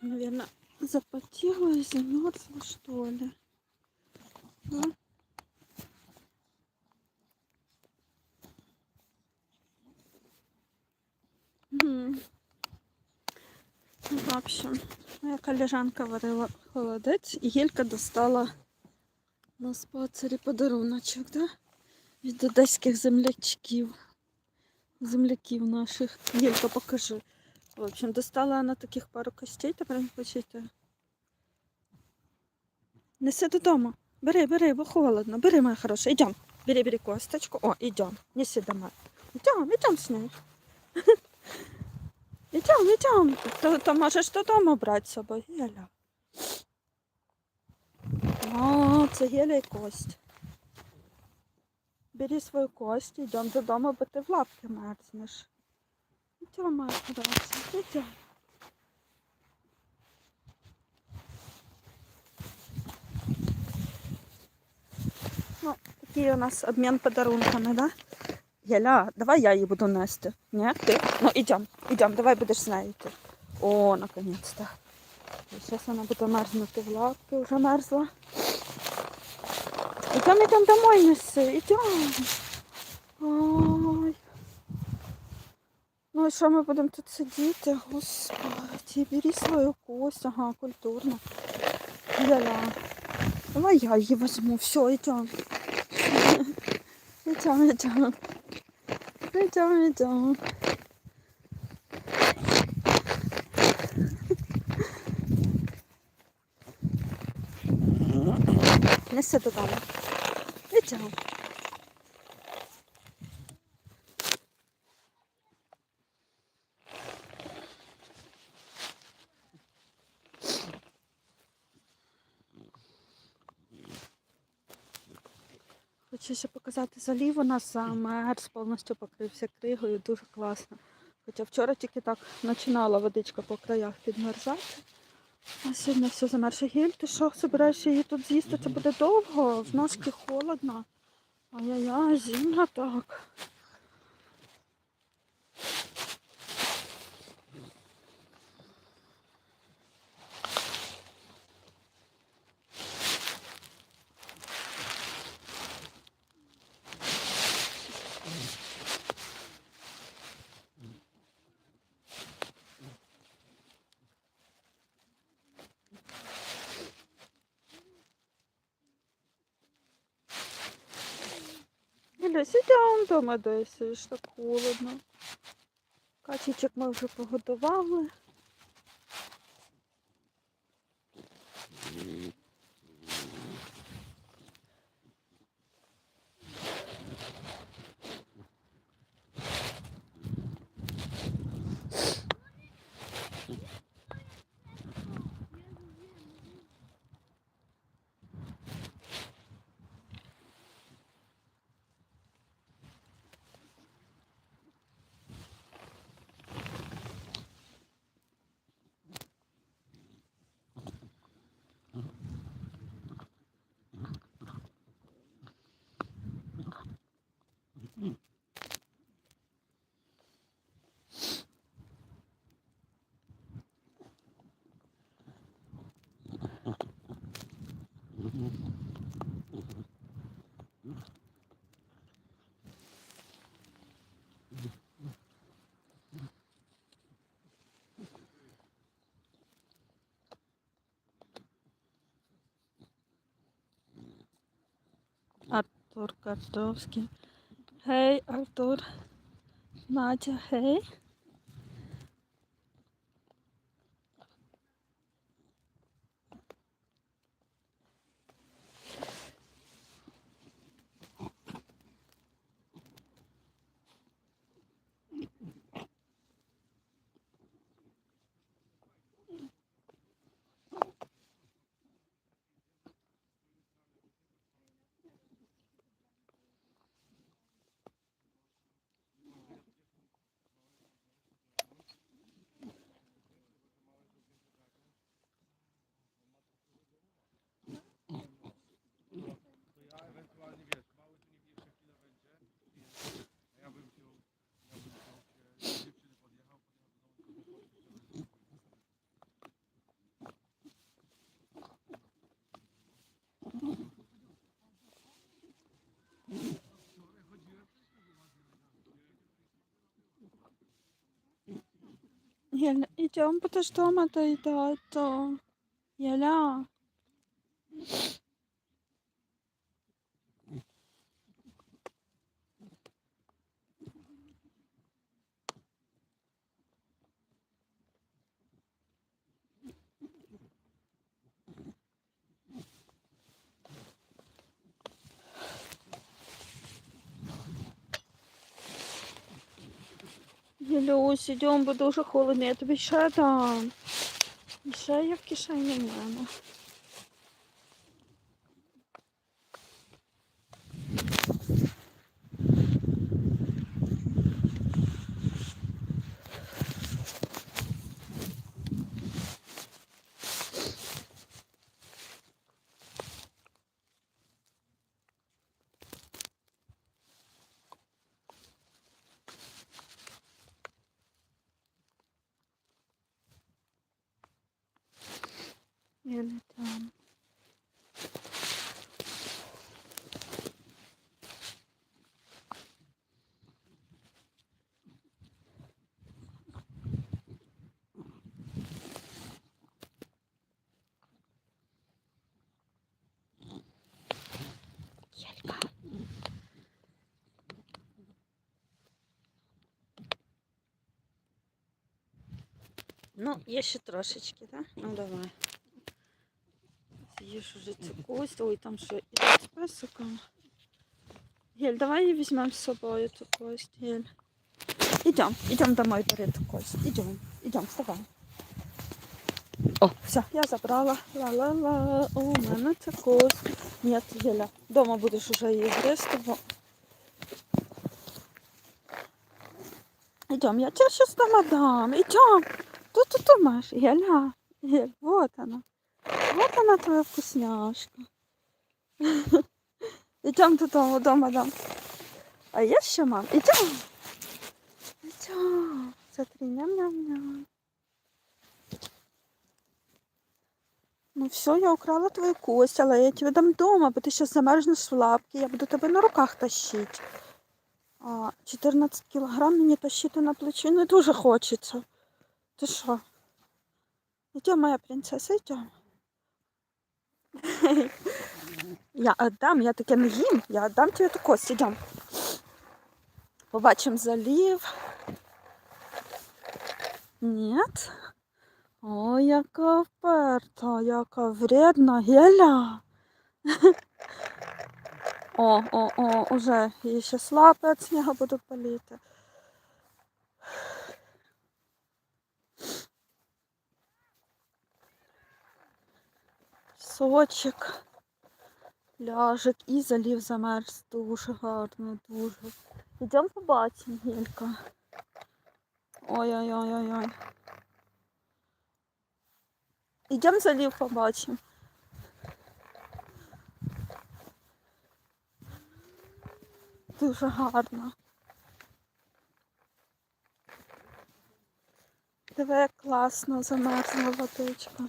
Наверное, запотела и замерзла, что ли. А? Мгм. В общем, моя колежанка варила холодець, і Єлька достала на спацері подаруночок, да? Від одеських землячків. Земляків наших. Єлька, покажи. В общем, достала вона таких пару костей, ви хочете. Неси додому. Бери, бери, бо холодно. Бери, моя хороша. Идем. Бери, бери косточку. О, идем. Неси домой. Идем, идем с ней. Идем, идем. То, то можеш додому брати з собою. Геля. О, це Геля і кость. Бери свою кость, йдемо додому, бо ти в лапки мерзнеш. Идем, моя хороша, идем. Ну, такий у нас обмін подарунками, да? Яля, давай я її буду нести. Ні, ти? Ну, ідем, ідем, давай будеш з нею йти. О, наконец-то. Зараз вона буде мерзнути в лапки, вже мерзла. Ідем, ідем домой неси, ідем. Ну і що ми будемо тут сидіти? Господи, бери свою кость, ага, культурно. Яля. Давай я її возьму. Все, йдем. Йдем, йдем. Йдем, йдем. Неси додому. Йдем. Хочу ще показати залів. У нас замерз, повністю покрився кригою, дуже класно. Хоча вчора тільки так починала водичка по краях підмерзати. А сьогодні все замерше. Гіль, ти що, збираєш її тут з'їсти? Це буде довго, в ножки холодно. Ай-яй-яй, зимно так. Іля, сидимо вдома десь, ж так холодно. Качечок ми вже погодували. Артур Картовський. Гей, Артур. Надя, Идем, потому что дома доедать. Геля. Яля. Ілюсь, бо дуже холодно, я тобі ще дам. Ще є в кишені в мене. Я не там. Єлька. Ну, є ще трошечки, так? Ну давай. З'їж уже цю кость. Ой, там ще і з песиком. Гель, давай її візьмемо з собою цю кость, Гель. Ідем, ідем домой бери ту кость. Ідем, ідем, вставай. О, все, я забрала. Ла-ла-ла, у мене це кость. Ні, Геля, дома будеш уже її гризти, бо... Идем, я тебе сейчас дома дам. Идем. Тут ты думаешь, Геля, Гель, вот она. Вот она твоя вкусняшка. Идем додому, дома дам. А я ще мам. Идем. Идем. Смотри, ням-ням-ням. Ну все, я украла твою кость, але я тебе дам дома, бо ти зараз замерзнеш в лапки, я буду тебе на руках тащити. А 14 кілограм мені тащити на плечі не дуже хочеться. Ти що? Йдем, моя принцеса, йдем. Я отдам, я таке не їм, я отдам тебе ту кость, йдем. Побачимо залів. Ні. Ой, яка вперта, яка вредна геля. О, о, о, уже її ще лапи від снігу буду палити. Сочок, ляжик і залів замерз. Дуже гарно, дуже. Йдемо побачимо, Гелька. Ой-ой-ой-ой-ой. Йдемо залів побачимо. Дуже гарно. Диви, класно замерзла водичка.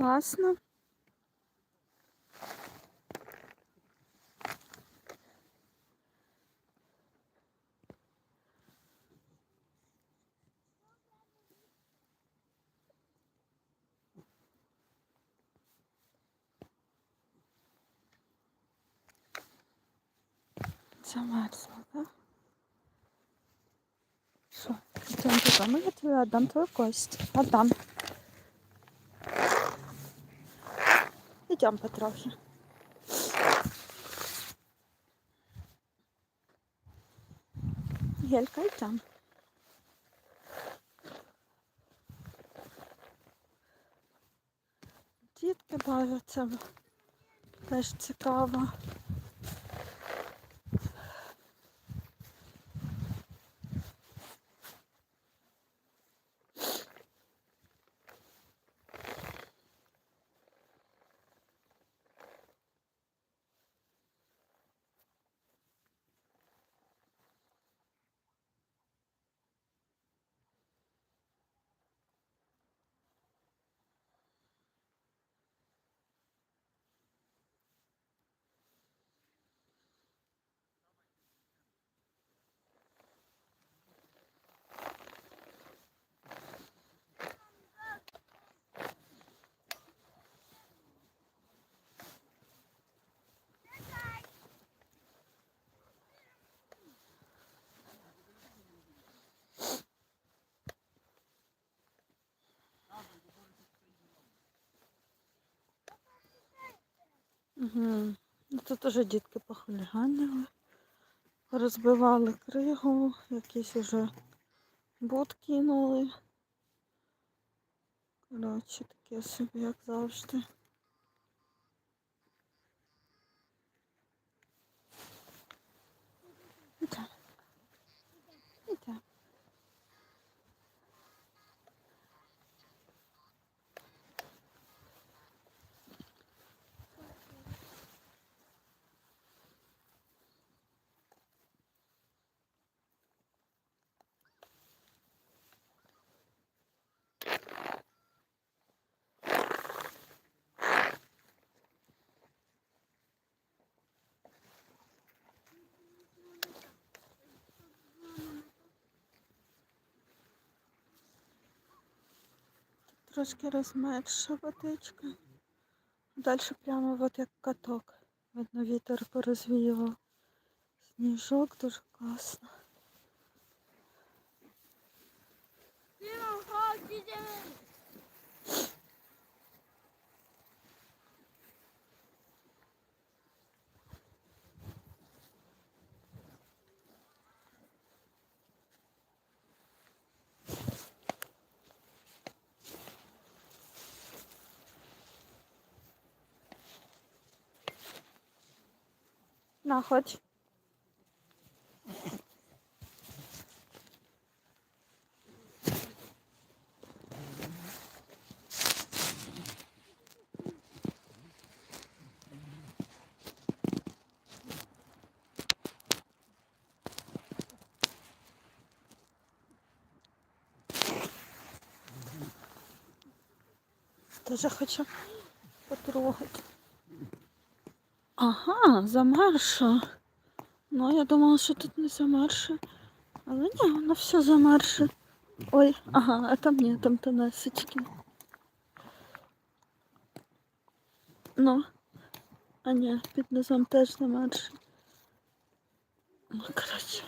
Класно. Замерзла, да? Що? Йдемо додому, я тобі твою кость. Отдам. Йдемо потрохи. Гелька, там. Дітки бавляться. Теж цікаво. Угу. Тут вже дітки похуліганили. Розбивали кригу, якийсь уже бут кинули. Коротше, таке собі, як завжди. Трошки розмерша водичка. Далі прямо от як каток. Видно, вітер порозвіював. Сніжок дуже класно. На, хоч. Тоже хочу потрогать. Ага, замерша. Ну, я думала, що тут не замерше. Але ні, воно все замерше. Ой, ага, а там ні, там тонесечки. Ну, а ні, під низом теж замерше. Ну, коротше.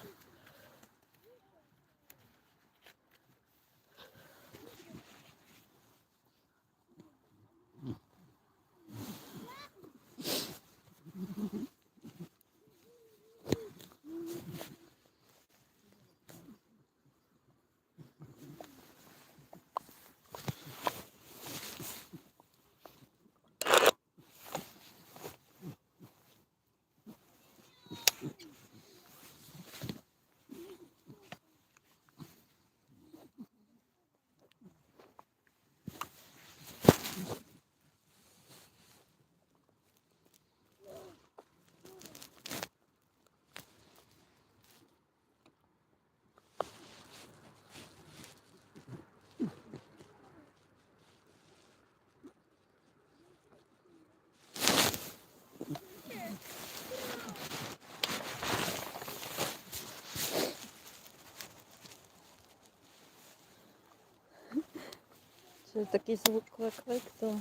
Це такий звук клик-клик, то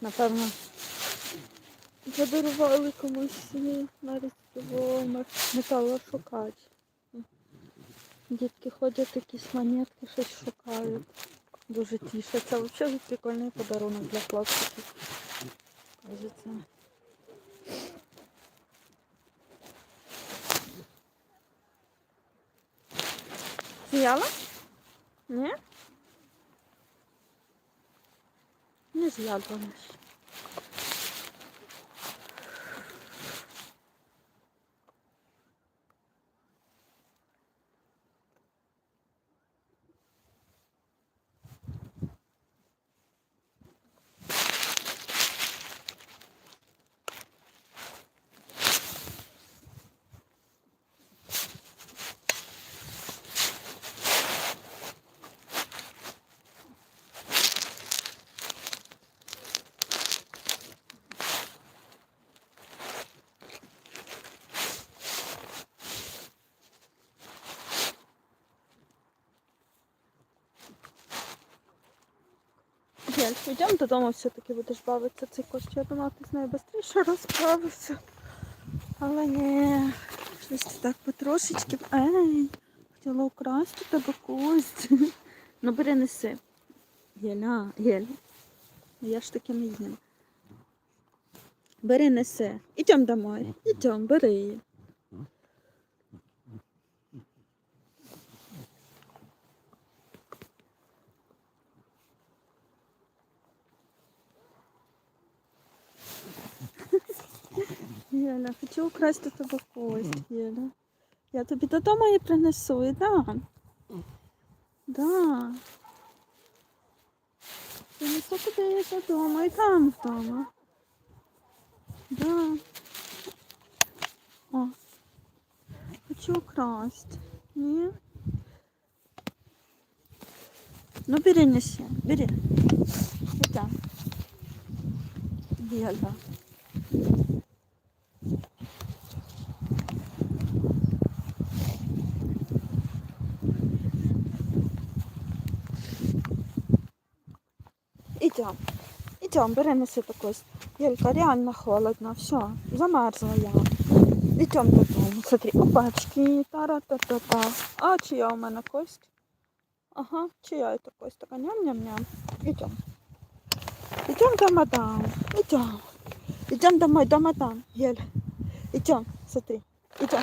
напевно подарували комусь на різдво металошукач. Дітки ходять якісь монетки, щось шукають. Дуже тішаться. Взагалі прикольний подарунок для хлопчиків. Кажеться. З'їла? Ні? Не з'їла. Гель, йдемо додому, все-таки будеш бавитися цей кош. Я думала, ти з нею швидше розправився. Але ні, щось так потрошечки. Ей, хотіла украсти тебе кость. Ну бери неси. Геля, гель. Я ж таки не їм. Бери, неси. Ідем домой. Ідем, бери її. Єля, хочу украсти тебе кость, Єля. Я тобі додому її принесу, і дам. Да. Принесу тобі її додому, і дам вдома. Да. О. Хочу украсть. Ні? Ну, бери, неси. Бери. Ідем. Єля. Идем. Идем, бери неси такой. Елька, реально холодно. Все, замерзла я. Идем додому. Смотри, опачки, тара-та-та-та. А чия у мене кость? Ага, чия это кость? Така ням-ням-ням. Идем. Идем до мадам. Идем. Идем домой, до мадам. Ель. Идем, смотри. Идем.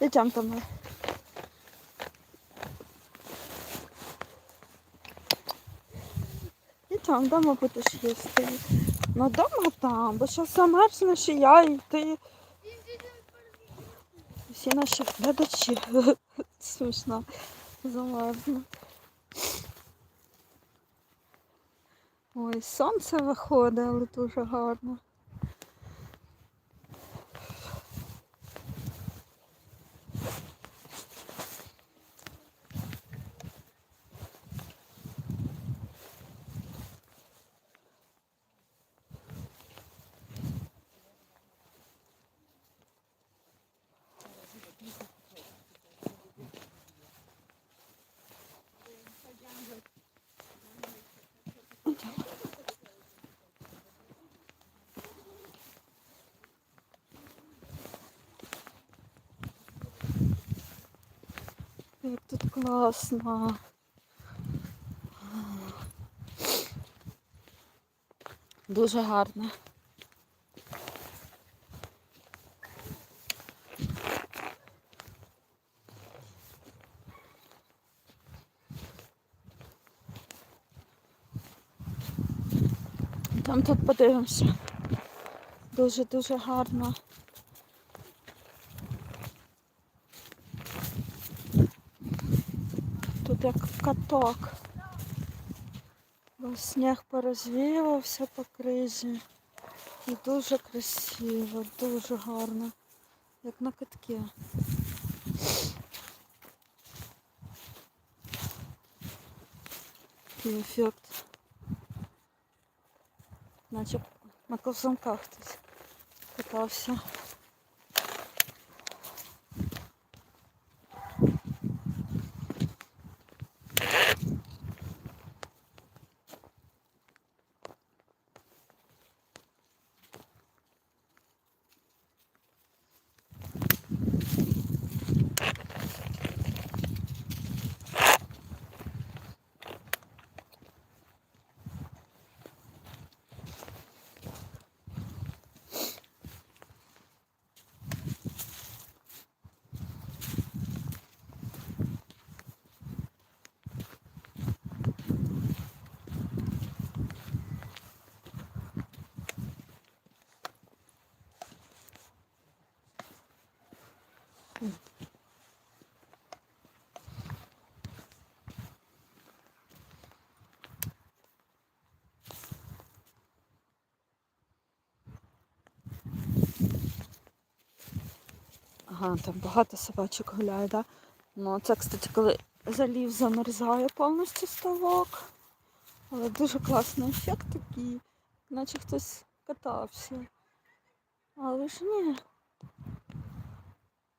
Идем домой. Там вдома будеш їсти. Ну вдома там, бо зараз замерзнеш і я, і ти. Всі наші глядачі смішно замерзну. Ой, сонце виходить, але дуже гарно. Як тут класно. Дуже гарно. Там тут подивимося. Дуже-дуже гарно. Тут як каток. Бо сніг порозвіювався по кризі. І дуже красиво, дуже гарно. Як на катки. Такий ефект. Наче на ковзанках хтось катався. Ага, там багато собачок гуляє, да? Ну, це, кстати, коли залів замерзає повністю ставок. Але дуже класний ефект такий, наче хтось катався. Але ж ні.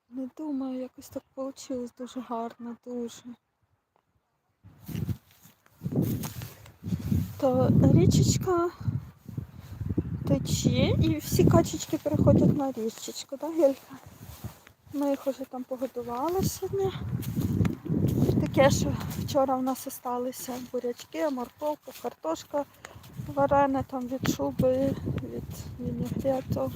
Не думаю, якось так вийшло дуже гарно, дуже. То річечка тече і всі качечки переходять на річечку, так, Гелька? Ми їх вже там погодували сьогодні. Таке, що вчора у нас залишилися бурячки, морковка, картошка, варене там від шуби, від вінігрету.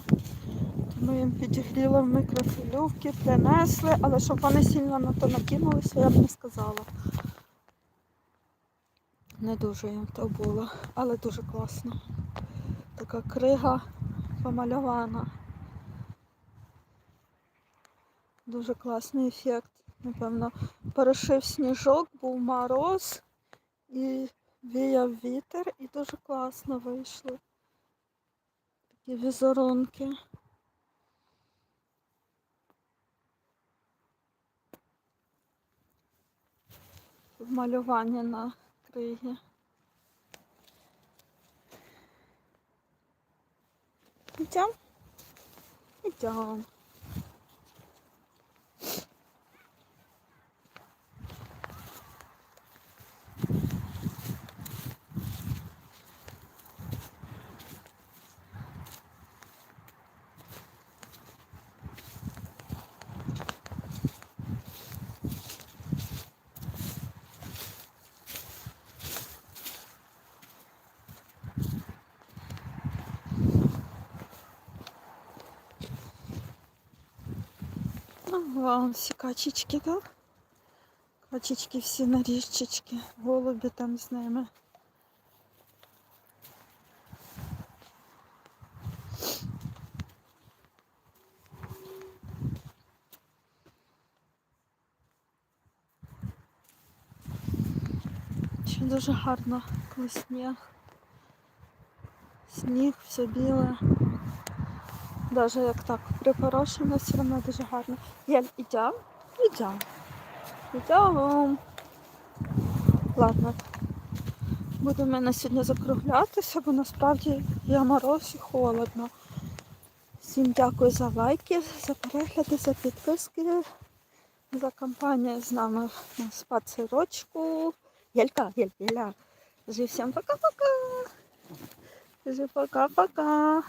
Ми їм підігріли в мікрохвильовки, принесли, але щоб вони сильно на то накинулися, я б не сказала. Не дуже їм то було, але дуже класно. Така крига помальована. Дуже класний ефект. Напевно, перешив сніжок, був мороз і віяв вітер, і дуже класно вийшли. Такі візерунки. Малювання на кригі. Ідем? Ідем. Ага, всі качечки, да? Качечки всі на річечки, голуби там з ними. Ще дуже гарно, коли сніг. Сніг, все біле. Даже як так припорошено, все одно дуже гарно. Єль, ідем? Ідем. Ідем. Ладно. Будемо на сьогодні закруглятися, бо насправді є мороз і холодно. Всім дякую за лайки, за перегляди, за підписки, за компанію з нами на спацирочку. Єлька, Єль, Єля. Скажи всім пока-пока. Пока-пока.